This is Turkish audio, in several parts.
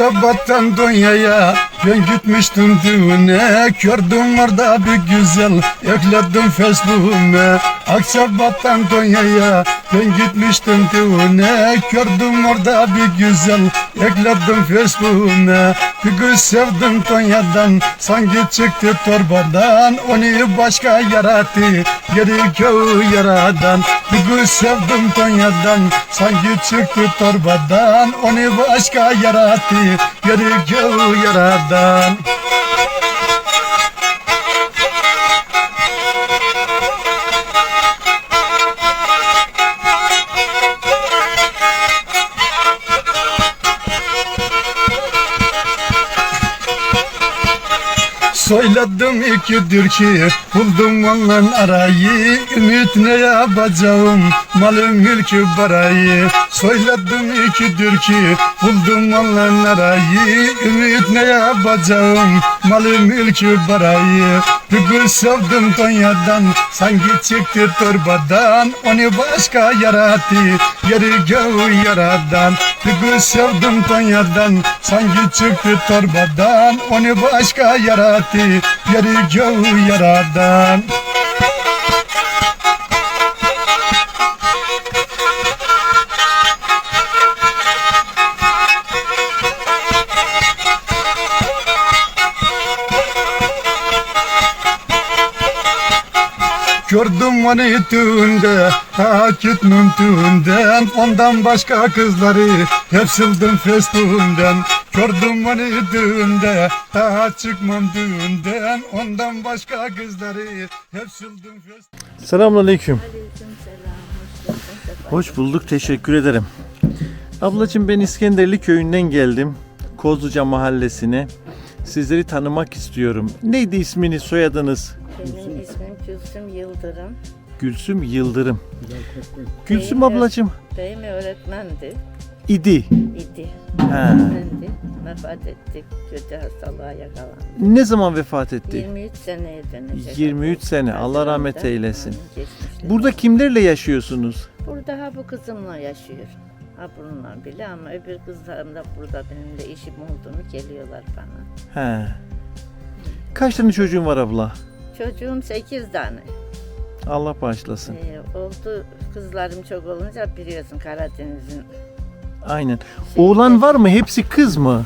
Akçabat'tan Donya'ya ben gitmiştim düğüne. Gördüm orada bir güzel ekledim Facebook'uma Akçabat'tan Donya'ya ben gitmiştim düğüne. Gördüm orada bir güzel ekledim Facebook'uma Bir kız sevdim Tonya'dan sanki çıktı torbadan. Onu başka yarattı geri köy yaradan. Bir kız sevdim Tonya'dan sanki çıktı torbadan. Onu başka yarattı geri köy yaradan Söyledim ikidir ki buldum onların arayı. Ümit ne yapacağım malı mülkü parayı Söyledim ikidir ki buldum onların arayı. Ümit ne yapacağım malı mülkü parayı Bir kız sevdim Tonya'dan sanki çıktı torbadan. Onu başka yarattı geri göğü yaradan Bir sevdim Tonya'dan. Sanki çıktı torbadan. Onu başka yarattı? Geri göğü yaradan Onu düğünde Ta gitmem düğünden Ondan başka kızları Hep sildim Facebook'umdan Gördüm onu düğünde Ta çıkmam düğünden Ondan başka kızları Hep sildim Facebook'umdan Selamünaleyküm. Hoş bulduk, teşekkür ederim. Ablacığım ben İskenderli köyünden geldim. Kozluca mahallesine. Sizleri tanımak istiyorum. Neydi isminiz, soyadınız? Benim ismim Gülsüm Yıldırım. Gülsüm Yıldırım. Gülsüm Beyler. ablacığım Beyim öğretmendi. idi. idi. Ha. Öğretmendi. Vefat ettik. Kötü hastalığa yakalandı. Ne zaman vefat etti? 23 seneye dönecek. 23 sene. Allah rahmet eylesin. geçmişte. Burada kimlerle yaşıyorsunuz? Burada ha bu kızımla yaşıyor. Ha bununla bile ama öbür kızlarım da burada benimle işim olduğunu geliyorlar bana. He. Kaç tane çocuğun var abla? Çocuğum 8 tane. Allah bağışlasın. Ee, oldu kızlarım çok olunca biliyorsun Karadeniz'in Aynen. Oğlan var mı? Hepsi kız mı?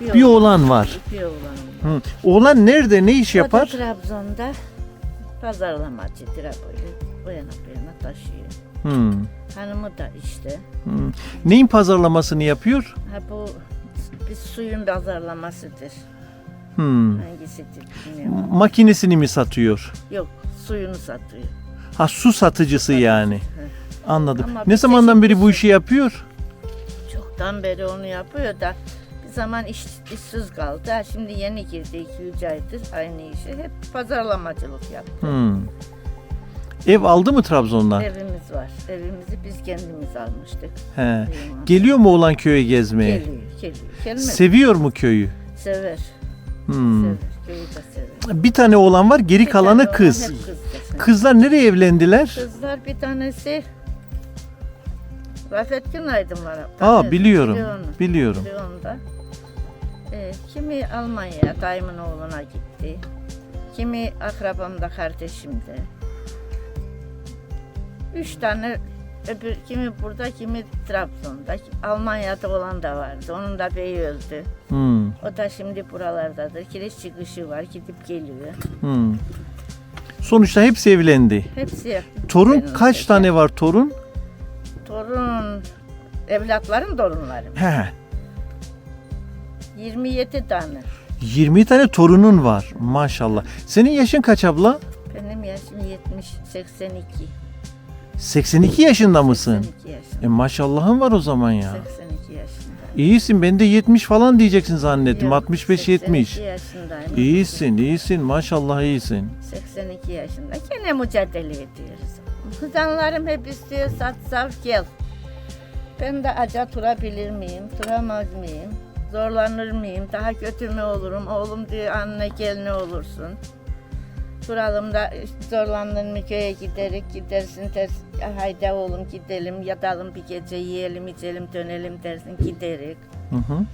bir, Bir oğlan var. Bir oğlanım. Hı. Oğlan nerede? Ne iş O da yapar? Trabzon'da pazarlamacı Traboyu o yana bu yana taşıyor. Hmm. Hanımı da işte. Hmm. Neyin pazarlamasını yapıyor? Ha bu bir suyun pazarlamasıdır. Hmm. Hangisidir bilmiyorum. Makinesini mi satıyor? Yok suyunu satıyor. Ha su satıcısı yani. Anladım. Ama ne bir zamandan beri bu işi yapıyor? Çoktan beri onu yapıyor da bir zaman iş, işsiz kaldı. Ha, şimdi yeni girdi 2-3 aydır aynı işi. Hep pazarlamacılık yaptı. Hmm. Ev aldı mı Trabzon'dan? Evimiz var. Evimizi biz kendimiz almıştık. He. Geliyor mu oğlan köye gezmeye? Geliyor, geliyor. Gelmez. Seviyor mu köyü? sever. Hmm. Sever. Köyü de sever. Bir tane oğlan var, geri Bir kalanı olan kız. Kızlar nereye evlendiler? Kızlar bir tanesi Rafet Günaydın var. Aa biliyorum. Biliyorum. Biliyor onu da. Ee, kimi Almanya'ya dayımın oğluna gitti. Kimi akrabamda kardeşimde. Üç tane öbür kimi burada kimi Trabzon'da. Almanya'da olan da vardı. Onun da beyi öldü. Hmm. O da şimdi buralardadır. Kireç çıkışı var. Gidip geliyor. Hmm. Sonuçta hepsi evlendi. Hepsi Torun Benim kaç peki. tane var torun? torun evlatlarım torunlarım. He. 27 tane. 20 tane torunun var maşallah. Senin yaşın kaç abla? Benim yaşım 70 82. 82 yaşında mısın? 82 yaşında. E maşallahın var o zaman ya. 82 yaşında. İyisin ben de 70 falan diyeceksin zannettim. Yok, 65 70. 82 yaşındayım. İyisin, iyisin. Maşallah iyisin. 82 yaşında. Gene mücadele ediyoruz. Kızanlarım hep istiyor sat sav gel. Ben de aca durabilir miyim, duramaz mıyım? Zorlanır mıyım? Daha kötü mü olurum? Oğlum diyor anne gel ne olursun. Duralım da zorlandın mı köye giderik gidersin ters haydi oğlum gidelim yatalım bir gece yiyelim içelim dönelim dersin giderik. Hı hı.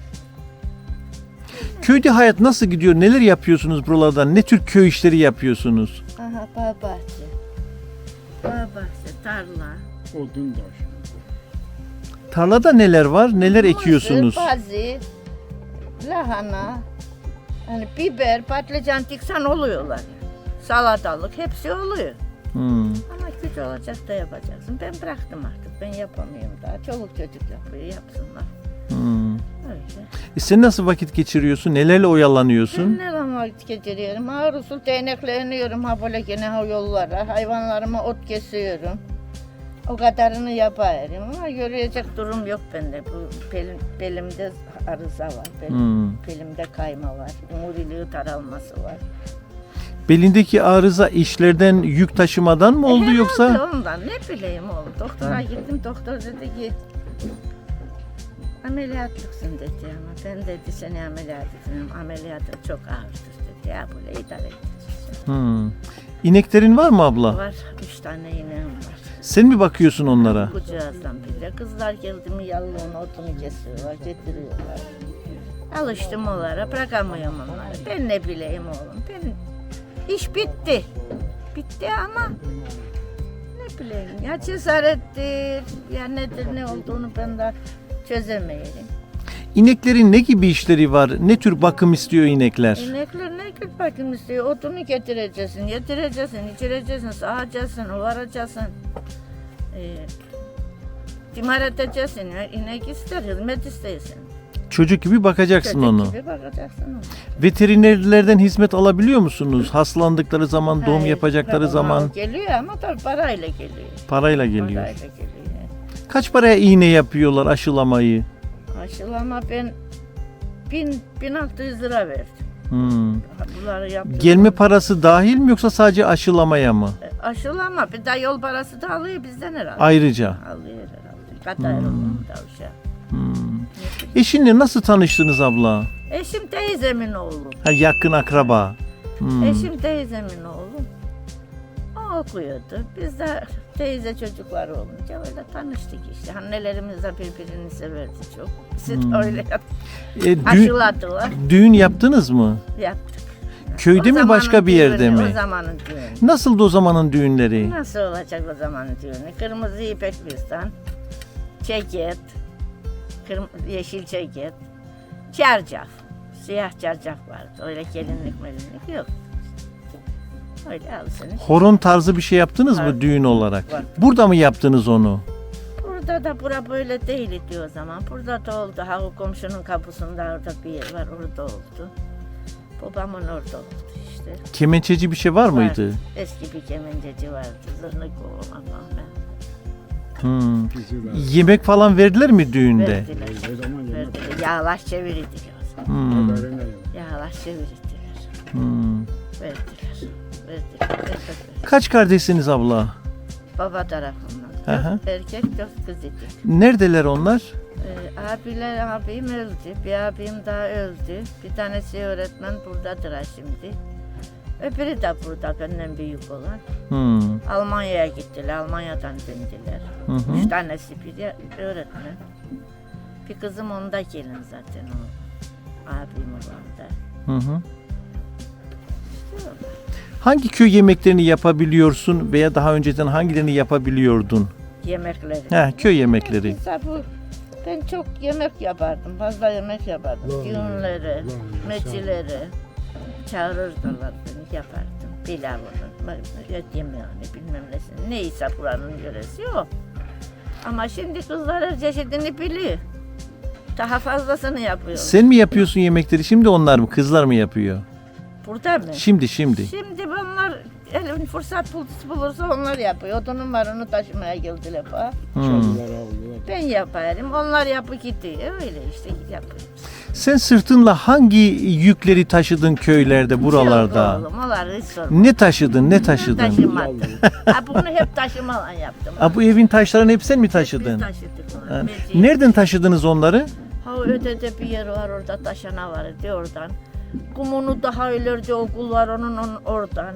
Köyde hayat nasıl gidiyor? Neler yapıyorsunuz buralarda? Ne tür köy işleri yapıyorsunuz? Aha bağ bahçe. Bağ bahçe, tarla. Odun da. Tarlada neler var? Neler ekiyorsunuz? Mısır, pazi, lahana, hani biber, patlıcan diksen oluyorlar. Salatalık hepsi oluyor. Hmm. Ama güç olacak da yapacaksın. Ben bıraktım artık. Ben yapamıyorum daha. Çoluk çocuk yapıyor, yapsınlar. Hmm. Öyle. E sen nasıl vakit geçiriyorsun? Nelerle Ben oyalanıyorsun? ne zaman vakit geçiriyorum? Ha rusul değnekleniyorum ha böyle gene ha yollara. Hayvanlarıma ot kesiyorum. O kadarını yaparım ama yürüyecek durum yok bende. Bu belim, belimde arıza var. Belim, Hmm. belimde kayma var. Umuriliği daralması var. Belindeki arıza işlerden yük taşımadan mı oldu Herhalde yoksa? ondan ne bileyim oğlum. Doktora gittim. Doktor dedi ki ameliyatlıksın dedi ama ben dedi seni ameliyat edeceğim. Ameliyatı çok ağırdır dedi. Ya böyle idare edeceğiz. Hmm. İneklerin var mı abla? Var. Üç tane ineğim var. Sen mi bakıyorsun onlara? Kucağızdan bile. Kızlar geldi mi yalluğunu otunu kesiyorlar, getiriyorlar. Alıştım onlara, bırakamıyorum onları. Ben ne bileyim oğlum, ben iş bitti. Bitti ama ne bileyim ya cesarettir, ya nedir ne olduğunu ben de çözemeyelim. İneklerin ne gibi işleri var? Ne tür bakım istiyor inekler? İnekler ne kötü bakım istiyor, otunu getireceksin, yedireceksin, içireceksin, sağacaksın, ovaracaksın. Ee, timar edeceksin, inek ister, hizmet isteyesin. Çocuk gibi bakacaksın Çocuk onu. gibi bakacaksın onu. Veterinerlerden hizmet alabiliyor musunuz? Hastalandıkları zaman, doğum Hayır, yapacakları para- zaman Geliyor ama tabii parayla geliyor. parayla geliyor. Parayla geliyor. Kaç paraya iğne yapıyorlar aşılamayı? Aşılama ben bin, 1600 lira verdim. Hmm. Bunları yaptım. Gelme parası dahil mi yoksa sadece aşılamaya mı? E, Aşılama bir de yol parası da alıyor bizden herhalde. Ayrıca. Alıyor herhalde. Katar hmm. tavşan. Hmm. Eşinle nasıl tanıştınız abla? Eşim teyzemin oğlu. Ha, yakın akraba. Hmm. Eşim teyzemin oğlu. O okuyordu. Biz de teyze çocuklar olunca öyle tanıştık işte. Annelerimiz de birbirini severdi çok. Biz Hmm. öyle E, dü- aşıladılar. düğün yaptınız mı? Yaptık. Köyde O mi başka bir yerde düğünü, mi? O zamanın düğünü. Nasıldı o zamanın düğünleri? Nasıl olacak o zamanın düğünü? Kırmızı ipek bizden, ceket, kırm- yeşil ceket, çarcaf. Siyah çarcaf vardı. Öyle gelinlik melinlik yok. Öyle al seni. Horon tarzı bir şey yaptınız mı Var. düğün olarak? Var. Burada mı yaptınız onu? Burada da bura böyle değildi o zaman. Burada da oldu. Ha o komşunun kapısında orada bir yer var. Orada oldu. Babamın orada oldu işte. Kemençeci bir şey var mıydı? Vardı. Eski bir kemenceci vardı. Zırnık o ama ben. Hmm. Yemek falan verdiler mi düğünde? Verdiler. Verdiler. Yağlaş çevirdiler o zaman. Hmm. Yağlaş çevirdiler. Hmm. Verdiler. Verdiler. Verdiler. Kaç kardeşsiniz abla? Baba tarafından. Dört erkek dört kız idi. Neredeler onlar? Ee, abiler abim öldü. Bir abim daha öldü. Bir tanesi öğretmen buradadır ha şimdi. Öbürü de burada benden büyük olan. Hmm. Almanya'ya gittiler. Almanya'dan döndüler. Hı hı. Üç tanesi biri öğretmen. Bir kızım onda gelin zaten o. Abim olan da. Hı hı. Hangi köy yemeklerini yapabiliyorsun veya daha önceden hangilerini yapabiliyordun? Yemekleri. He, köy yemekleri. Mesela bu ben çok yemek yapardım. Fazla yemek yapardım. Düğünleri, mecileri çağırırdılar beni yapardım. Pilavını, et yemeğini bilmem nesini. Neyse buranın yöresi o. Ama şimdi kızlar her çeşidini biliyor. Daha fazlasını yapıyor. Sen mi yapıyorsun yemekleri şimdi onlar mı? Kızlar mı yapıyor? Burada mı? Şimdi şimdi. Şimdi bunlar elin fırsat bul- bulursa onlar yapıyor. Odunum var onu taşımaya geldiler bana. Hmm. Ben yaparım. Onlar yapı gidiyor. Öyle işte yapıyoruz. Sen sırtınla hangi yükleri taşıdın köylerde, buralarda? Yok oğlum onlar hiç sorma. Ne taşıdın, ne taşıdın? Taşımadım. ha, bunu hep taşımadan yaptım. Ha, bu evin taşlarını hep sen mi Biz taşıdın? taşıdık onu. Ha. Nereden taşıdınız onları? Ha ötede bir yer var orada taşana vardı oradan. Kumunu daha ileride okul var onun, onun oradan.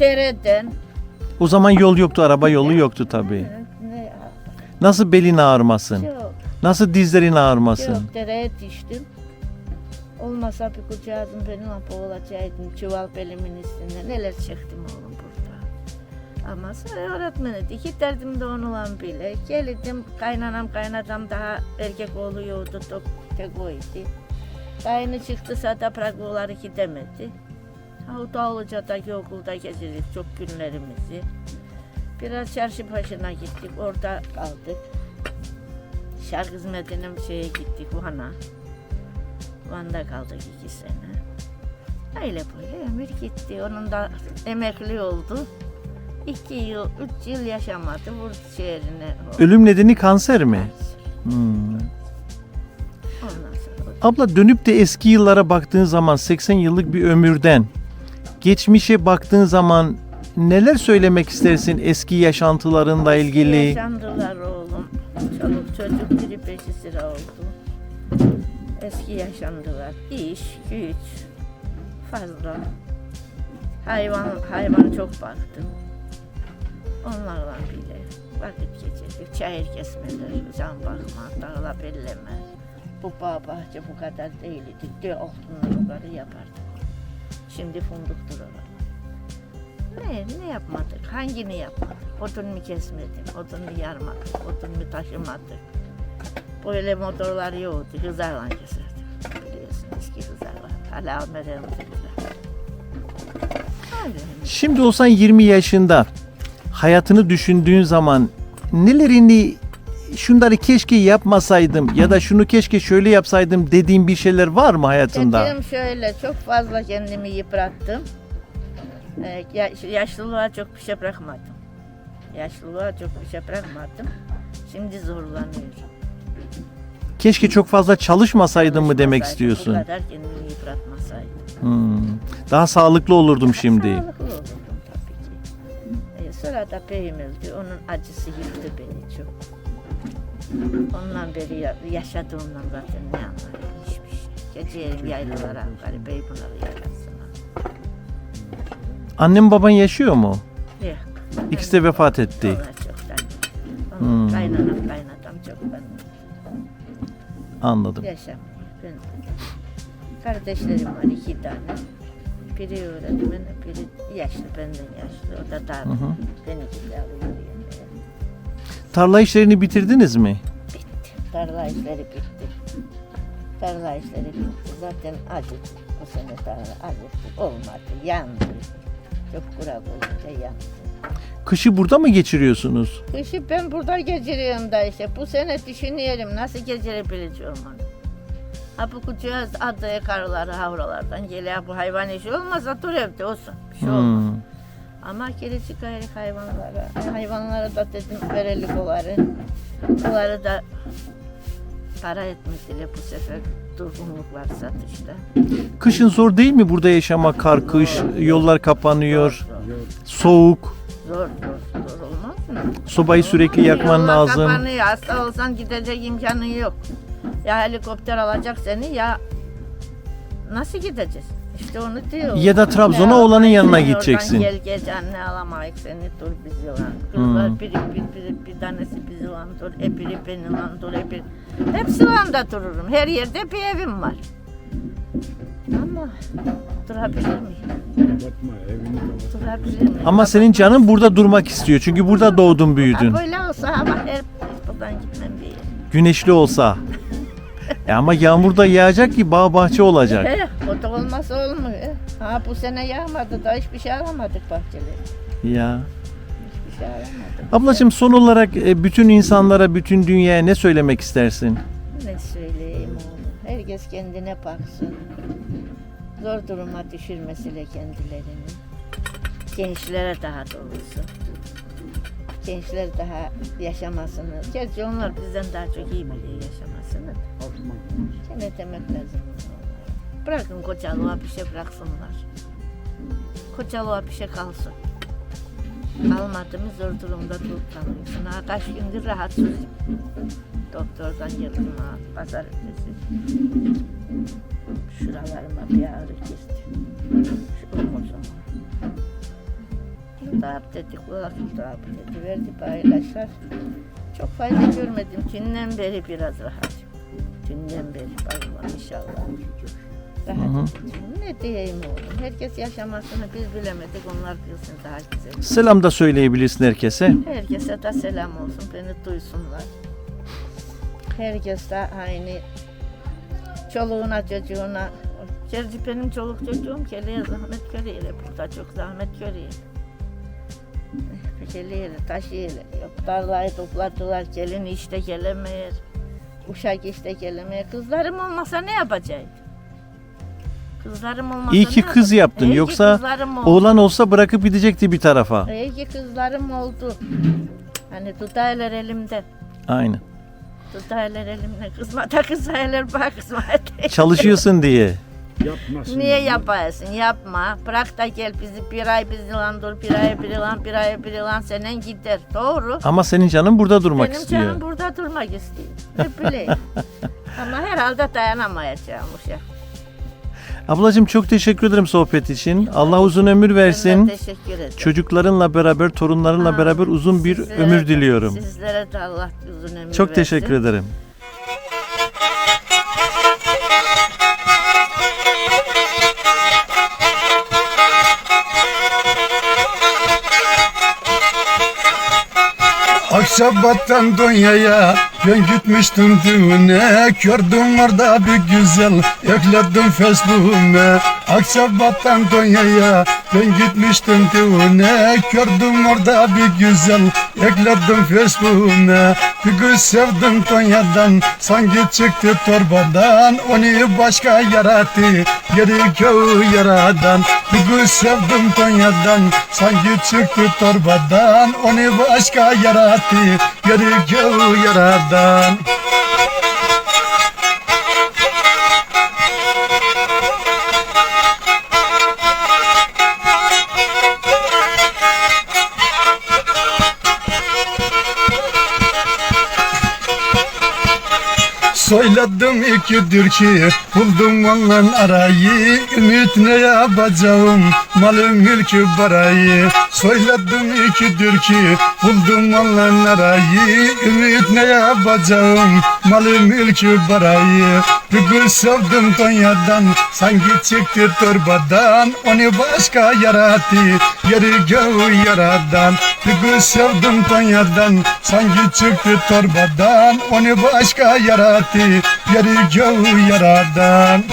Dereden. O zaman yol yoktu, araba yolu yoktu tabii. Ne, Nasıl belin ağrımasın? çok, Nasıl dizlerin ağrımasın? çok dereye düştüm. Olmasa bir kucağızım benim boğulacaktım çuval belimin üstünde. Neler çektim oğlum burada. Ama sonra öğretmen dedi. İki derdim de onunla bile. Geldim kaynanam kaynadam daha erkek oluyordu. Tok, tek oydu. Kaynı çıktı da Pragoğulları gidemedi. O Dağlıca'daki okulda geçirdik çok günlerimizi. Biraz çarşı başına gittik. Orada kaldık. Şark hizmetine şeye gittik Van'a. Van'da kaldık iki sene. Öyle böyle ömür gitti. Onun da emekli oldu. İki yıl, üç yıl yaşamadı. Vurdu şehrine. Ölüm nedeni kanser mi? Hmm. Abla dönüp de eski yıllara baktığın zaman 80 yıllık bir ömürden geçmişe baktığın zaman neler söylemek istersin eski yaşantılarınla ilgili? Çoluk çocuk beşi sıra oldu. Eski yaşandılar. İş, güç, fazla. Hayvan, hayvan çok baktım. Onlarla bile vakit geçirdik. Çayır kesmeler, can bakma, dağla belleme. Bu bağ bahçe bu kadar değildi. De altından yukarı yapardık. Şimdi funduktur oralar. Ne, ne yapmadık? Hangini yapmadık? Odun mu kesmedik? Odun mu yarmadık? Odun mu taşımadık? Böyle motorlar yoktu. Hızarla keserdik. Biliyorsunuz ki hızarla. Hala. Öyle. Şimdi olsan 20 yaşında hayatını düşündüğün zaman nelerini şunları keşke yapmasaydım ya da şunu keşke şöyle yapsaydım dediğin bir şeyler var mı hayatında? Dediğim şöyle çok fazla kendimi yıprattım. Ee, ya- yaşlılığa çok bir şey bırakmadım. Yaşlılığa çok bir şey bırakmadım. Şimdi zorlanıyorum. Keşke çok fazla çalışmasaydım mı demek Çalışmasaydım, istiyorsun? Bu kadar kendimi yıpratmasaydım. Hmm. Daha sağlıklı olurdum şimdi. Sağlıklı olurdum tabii ki. Ee, sonra da beyim öldü. Onun acısı yıktı beni çok. Ondan beri ya- yaşadığımdan zaten ne anlarım hiçbir şey. Gece yerim yaylalara, gari bey bunları yaylasına. Annem baban yaşıyor mu? Yok. İkisi de vefat etti. Onlar çoktan. Hmm. kaynanam kaynatam çoktan Anladım. Ben kardeşlerim var iki tane. Biri öğretmen, biri yaşlı, benden yaşlı. O da daha Hı hı. beni gibi alıyor. Tarla işlerini bitirdiniz mi? Bitti. Tarla işleri bitti. Tarla işleri bitti. Zaten acıttık. Bu sene tarla acıttık. Olmadı. Yandı. Çok kurak olunca yandı. Kışı burada mı geçiriyorsunuz? Kışı ben burada geçiriyorum da işte. Bu sene düşünüyorum nasıl geçirebileceğim onu. Ha bu kucağız adı karıları havralardan geliyor. Bu hayvan işi olmazsa dur evde olsun. Bir şey olmaz. Hmm. Ama gerisi gayrı hayvanlara. Hayvanlara da dedim verelim oları. Oları da para etmediler bu sefer. Durgunluk var satışta. Kışın zor değil mi burada yaşamak? Kar, kış, yollar kapanıyor, soğuk. Zor, zor, zor, olmaz mı? Sobayı sürekli yakman Yollar lazım. Kapanıyor. Hasta olsan gidecek imkanın yok. Ya helikopter alacak seni ya nasıl gideceğiz? İşte onu diyor. Ya da Trabzon'a oğlanın yanına gideceksin. Gel geç anne alamayız seni dur biz yılan. Kızlar Hmm. biri bir, bir, bir tanesi biz yılan dur, e biri ben yılan dur, e bir. Hepsi yılanda dururum. Her yerde bir evim var. Ama durabilir miyim? Evini. Durabilir miyim? Ama senin canın burada durmak istiyor. Çünkü burada doğdun büyüdün. Ha, böyle olsa hava her buradan gitmem bir yere. Güneşli olsa. E ama yağmur da yağacak ki bağ bahçe olacak. He, o da olmazsa olmuyor. Ha bu sene yağmadı da hiçbir şey alamadık bahçelere. Ya. Hiçbir şey alamadık. Ablacığım son olarak e, bütün insanlara, bütün dünyaya ne söylemek istersin? Ne söyleyeyim. Herkes kendine baksın. Zor duruma düşürmesiyle kendilerini. Gençlere daha doğrusu. Gençler daha yaşamasını. Gerçi onlar bizden daha çok iyi biliyor yaşamasını. Gene demek lazım. Bırakın kocalığa bir şey bıraksınlar. Kocalığa bir şey kalsın. Kalmadı mı zor durumda tutamıyorsun. Ha, kaç gündür rahatsızım. Doktordan geldim ha, pazar ötesi. Şuralarıma bir ağrı kesti. Şu omuzuma. İltihap dedi, kulak iltihabı dedi. Verdi bana ilaçlar. Çok fayda görmedim. Dünden beri biraz rahatım. Dünden beri bayılmam inşallah. Ne diyeyim oğlum? Herkes yaşamasını biz bilemedik. Onlar bilsin daha güzel. Selam da söyleyebilirsin herkese. Herkese de selam olsun. Beni duysunlar. Herkes de aynı çoluğuna çocuğuna Gerçi benim çoluk çocuğum geliyor zahmet görüyor. Burada çok zahmet görüyor. Geliyor, taşıyor. Yok tarlayı topladılar. Gelin işte gelemeyer. Uşak işte gelemeyer. Kızlarım olmasa ne yapacaktı? Kızlarım olmasa İyi ki ne kız yaptın. İyi ki Yoksa kızlarım oldu. Oğlan olsa bırakıp gidecekti bir tarafa. İyi ki kızlarım oldu. Hani tutaylar elimde. Aynen. Tutaylar elimde. Kızma da kızaylar bak kızma da. Çalışıyorsun diye. Yapmasın. Niye yaparsın? Yapma. Bırak da gel bizi bir ay bir yılan dur, bir ay bir yılan, bir ay bir yılan senen gider. Doğru. Ama senin canın burada durmak Benim istiyor. canım burada durmak istiyor. Hep bileyim. Ama herhalde dayanamayacağım uşak. Ablacığım çok teşekkür ederim sohbet için. Allah uzun ömür Ben versin. de teşekkür ederim. Çocuklarınla beraber, torunlarınla Ha, beraber uzun bir Sizlere ömür de- diliyorum. Sizlere de Allah uzun ömür Çok versin. teşekkür ederim. Akşabat'tan Donya'ya ben gitmiştim düğüne Gördüm orada bir güzel. Ekledim Facebook'uma Akşabat'tan Donya'ya ben gitmiştim düğüne Gördüm orada bir güzel. Ekledim Facebook'uma Bir kız sevdim Tonya'dan sanki çıktı torbadan Onu başka yarattı geri göğü yaradan Bir kız sevdim Tonya'dan sanki çıktı torbadan Onu başka yarattı göğü yaradan. Söyledim ikidir ki buldum onların arayı. Ümit ne yapacağım malı mülkü parayı Söyledim ikidir ki buldum onların arayı Ümit ne yapacağım? Malı mülkü parayı kız sevdim Konya'dan. Sanki çıktı torbadan Onu başka yarattı. Yeri göğü yaradan kız sevdim Konya'dan. Sanki çıktı torbadan Onu başka yarattı. Yeri göğü yaradan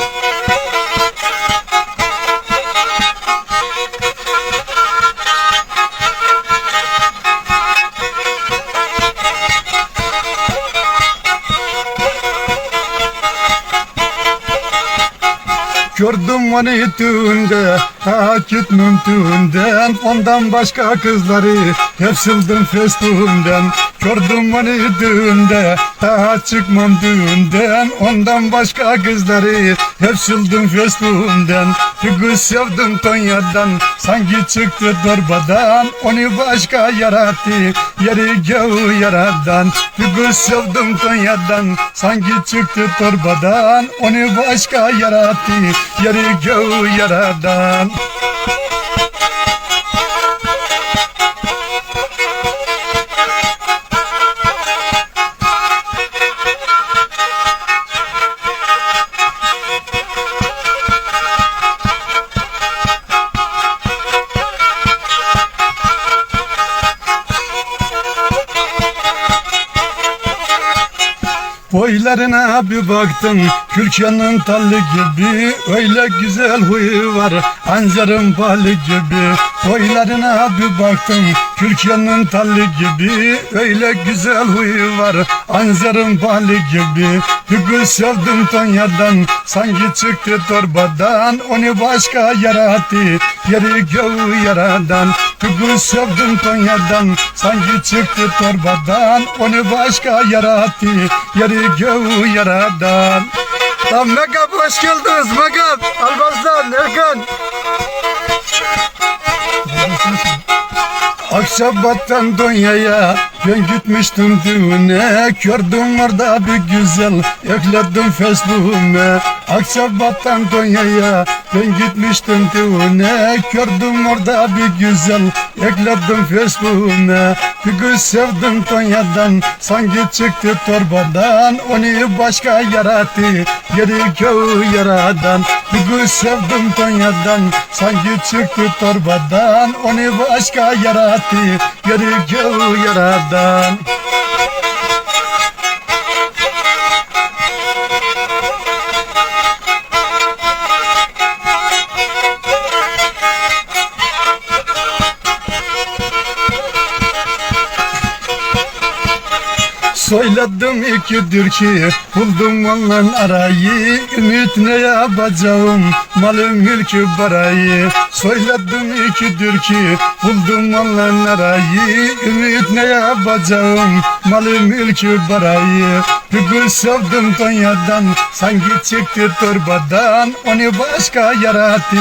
Gördüm onu düğünde Ha gitmem düğünden Ondan başka kızları Hep sildim Facebook'umdan Gördüm onu düğünde Ha çıkmam düğünden. Ondan başka kızları Hep sildim Facebook'umdan Bir kız sevdim Tonya'dan Sanki çıktı dorbadan Onu başka yarattı Yeri göğü yaradan. Bir kız sevdim Tonya'dan Sanki çıktı torbadan. Onu başka yarattı Yeri göğü yaradan Boylarına bir baktım Kürkanın tallı gibi. Öyle güzel huyu var Ancarın balı gibi. Boylarına bir baktım Kürkanın tallı gibi. Öyle güzel huyu var Ancarın balı gibi. Kız sevdim Tonya'dan Sanki çıktı torbadan. Onu başka yarattı Yeri göğü yaradan. Kız sevdim Tonya'dan Sanki çıktı torbadan. Onu başka yarattı Yeri göğü yaradan. Lan Megap hoş geldiniz Megap Almazlan Erkan Akşabat'tan Donya'ya ben gitmiştim düğüne. Gördüm orada bir güzel ekledim Facebook'uma Akçabat'tan Konya'ya ben gitmiştim düğüne. Gördüm orada bir güzel ekledim Facebook'una Bir kız sevdim Konya'dan sanki çıktı torbadan. Onu başka yarattı geri köy yaradan. Bir kız sevdim Konya'dan sanki çıktı torbadan. Onu başka yarattı geri köy yaradan Söyledim ikidir ki buldum onların arayı. Ümit ne yapacağım malı mülkü parayı. Söyledim ikidir ki buldum onların arayı. Ümit ne yapacağım malı mülkü parayı Kız sevdim Konya'dan sanki çıktı torbadan. Onu başka yarattı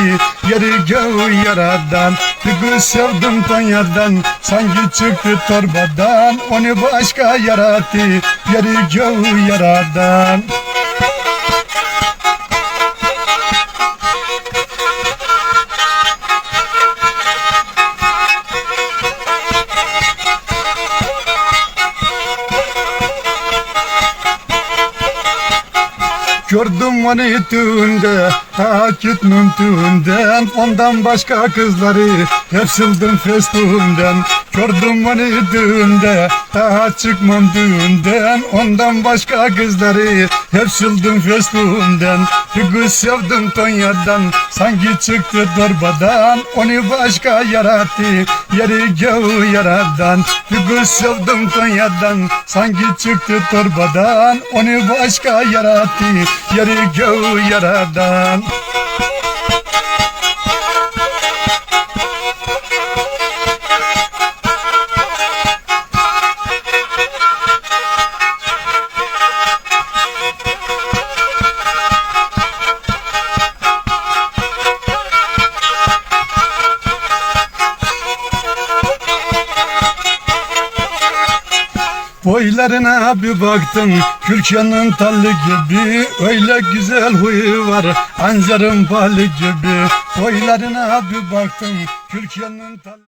yeri göğü yaradan. Kız sevdim Konya'dan sanki çıktı torbadan. Onu başka yarattı yeri göğü yaradan Gördüm onu düğünde Takip mümkünden. Ondan başka kızları Hep sildim Facebook'umdan Gördüm onu düğünde Daha çıkmam düğünden. Ondan başka kızları Hep sildim Facebook'umdan. Bir kız sevdim Konya'dan Sanki çıktı dorbadan Onu başka yarattı Yeri göğü yaradan. Bir kız sevdim Konya'dan Sanki çıktı torbadan. Onu başka yarattı Yeri göğü yaradan Boylarına bir baktım Kürşan'ın tallı gibi. Öyle güzel huyu var Ancarın balı gibi. Boylarına bir baktım Kürşan'ın tallı